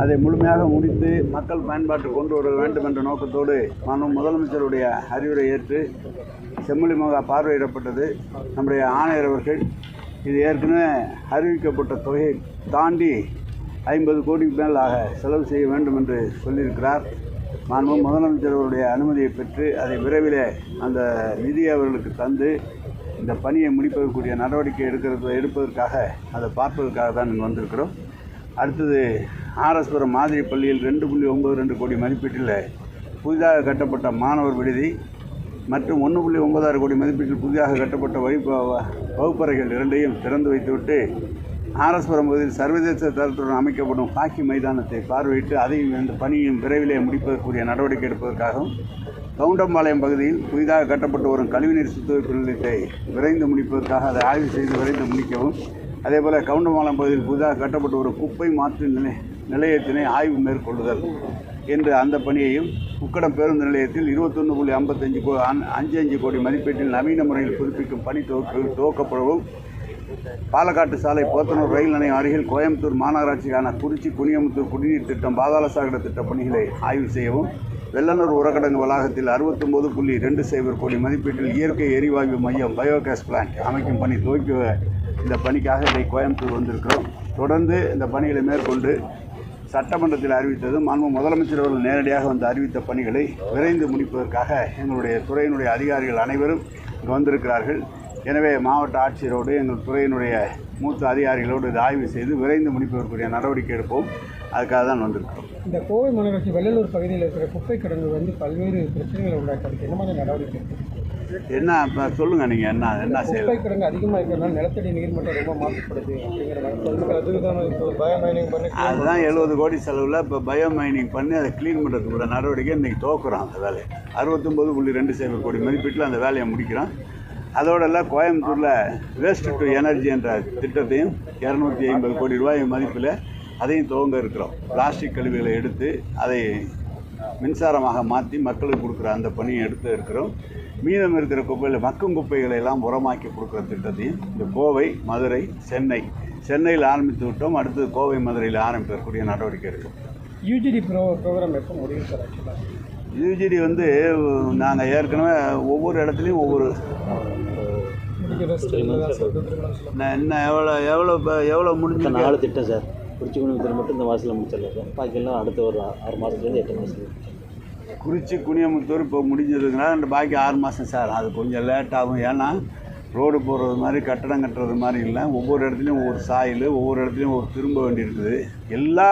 அதை முழுமையாக முடித்து மக்கள் பயன்பாட்டு கொண்டு வர வேண்டும் என்ற நோக்கத்தோடு மாண்பு முதலமைச்சருடைய அறிவுரை ஏற்று செம்மொழி மகா பார்வையிடப்பட்டது. நம்முடைய ஆணையர் அவர்கள் இது ஏற்கனவே அறிவிக்கப்பட்ட தொகையை தாண்டி ஐம்பது கோடிக்கு மேல் ஆக செலவு செய்ய வேண்டும் என்று சொல்லியிருக்கிறார். மாண்பு முதலமைச்சர் அவருடைய அனுமதியை பெற்று அதை விரைவிலே அந்த நிதியை அவர்களுக்கு தந்து இந்த பணியை முடிப்பதற்குரிய நடவடிக்கை எடுக்கிறது எடுப்பதற்காக அதை பார்ப்பதற்காக தான் இங்கே வந்திருக்கிறோம். அடுத்தது ஆர்எஸ்புரம் மாதிரி பள்ளியில் ரெண்டு புள்ளி ஒம்பது ரெண்டு கோடி மதிப்பீட்டில் புதிதாக கட்டப்பட்ட மாணவர் விடுதி மற்றும் ஒன்று புள்ளி ஒன்பதாறு கோடி மதிப்பீட்டில் புதிதாக கட்டப்பட்ட வகுப்பு வகுப்பறைகள் இரண்டையும் திறந்து வைத்துவிட்டு ஆர்எஸ்புரம் பகுதியில் சர்வதேச தரத்துடன் அமைக்கப்படும் ஹாக்கி மைதானத்தை பார்வையிட்டு அதையும் இந்த பணியும் விரைவிலே முடிப்பதற்குரிய நடவடிக்கை எடுப்பதற்காகவும் கவுண்டம்பாளையம் பகுதியில் புதிதாக கட்டப்பட்டு வரும் கழிவுநீர் சுத்திகரிப்பு நிலையத்தை விரைந்து முடிப்பதற்காக அதை ஆய்வு செய்து விரைந்து முடிக்கவும் அதேபோல் கவுண்டமாலம் பகுதியில் புதிதாக கட்டப்பட்டு ஒரு குப்பை மாற்று நிலை நிலையத்தினை ஆய்வு மேற்கொள்ளுதல் என்று அந்த பணியையும் உக்கடம் பேருந்து நிலையத்தில் இருபத்தொன்று புள்ளி ஐம்பத்தஞ்சு கோ அஞ்சு அஞ்சு கோடி மதிப்பீட்டில் நவீன முறையில் புதுப்பிக்கும் பணி துவக்க துவக்கப்படவும். பாலக்காட்டு சாலை போத்தனூர் ரயில் நிலையம் அருகில் கோயம்புத்தூர் மாநகராட்சிக்கான குறிச்சி குனியமுத்தூர் குடிநீர் திட்டம் பாதாள சாகர திட்ட பணிகளை ஆய்வு செய்யவும் வெள்ளனூர் உரக்கடங்கு வளாகத்தில் அறுபத்தொம்போது புள்ளி ரெண்டு சைபர் கோடி மதிப்பீட்டில் இயற்கை எரிவாயு மையம் பயோகேஸ் பிளான்ட் அமைக்கும் பணி துவக்கி இந்த பணிக்காக இதை கோயம்புத்தூர் வந்திருக்கிறோம். தொடர்ந்து இந்த பணிகளை மேற்கொண்டு சட்டமன்றத்தில் அறிவித்தது மாண்பு முதலமைச்சர் அவர்கள் நேரடியாக வந்து அறிவித்த பணிகளை விரைந்து முடிப்பதற்காக எங்களுடைய துறையினுடைய அதிகாரிகள் அனைவரும் இங்கு வந்திருக்கிறார்கள். எனவே மாவட்ட ஆட்சியரோடு எங்கள் துறையினுடைய மூத்த அதிகாரிகளோடு இதை ஆய்வு செய்து விரைந்து முடிப்பதற்குரிய நடவடிக்கை எடுப்போம். அதுக்காக தான் வந்திருக்கிறோம். இந்த கோவை மாநகராட்சி வெள்ளலூர் பகுதியில் இருக்கிற குப்பை கிடங்கு வந்து பல்வேறு பிரச்சனைகளை உண்டாக்குறது என்ன மாதிரி நடவடிக்கை? என்ன இப்போ சொல்லுங்கள் நீங்கள் என்ன என்ன குப்பை செய்யலாம் கிடங்கு அதிகமாக இருக்கிறதுனால நிலத்தடி நீர்மட்டம் ரொம்ப மாசுபடுது அப்படிங்கிற அதுதான் எழுபது கோடி செலவில் இப்போ பயோ மைனிங் பண்ணி அதை க்ளீன் பண்ணுறதுக்குள்ள நடவடிக்கை இன்றைக்கி துவக்குறோம் அந்த வேலையை. அறுபத்தொம்பது புள்ளி ரெண்டு சைபர் கோடி மதிப்பீட்டில் அந்த வேலையை முடிக்கிறோம். அதோடெல்லாம் கோயம்புத்தூரில் வேஸ்ட் டு எனர்ஜி என்ற திட்டத்தையும் இரநூத்தி ஐம்பது கோடி ரூபாய் மதிப்பில் அதையும் துவங்க இருக்கிறோம். பிளாஸ்டிக் கழிவுகளை எடுத்து அதை மின்சாரமாக மாற்றி மக்களுக்கு கொடுக்குற அந்த பணியை எடுத்து இருக்கிறோம். மீதம் இருக்கிற குப்பையில் மக்கும் குப்பைகளை எல்லாம் உரமாக்கி கொடுக்குற திட்டத்தையும் இந்த கோவை மதுரை சென்னை சென்னையில் ஆரம்பித்து விட்டோம். அடுத்து கோவை மதுரையில் ஆரம்பிக்கக்கூடிய நடவடிக்கை இருக்கும். யூஜிடி ப்ரோ ப்ரோக்ராம் எப்போ முடியும் சார் ஆக்சுவலாக யூஜிடி வந்து நாங்கள் ஏற்கனவே ஒவ்வொரு இடத்துலையும் ஒவ்வொரு நான் இன்னும் எவ்வளோ எவ்வளோ எவ்வளோ முடிஞ்சு நாலு திட்டம் சார். குறிச்சி குடும்பத்தில் மட்டும் இந்த மாதத்தில் முடிச்சிடலாம் சார். பாக்கியெல்லாம் அடுத்த ஒரு ஆறு மாதத்துலேருந்து எட்டு மாதத்துக்கு குறிச்சி குனியமுத்தூர் இப்போ முடிஞ்சதுங்கன்னா ரெண்டு பாக்கி ஆறு மாதம் சார். அது கொஞ்சம் லேட் ஆகும். ஏன்னா ரோடு போடுறது மாதிரி கட்டடம் கட்டுறது மாதிரி இல்லை. ஒவ்வொரு இடத்துலையும் ஒவ்வொரு சாயில் ஒவ்வொரு இடத்துலையும் ஒரு திரும்ப வேண்டி இருக்குது எல்லா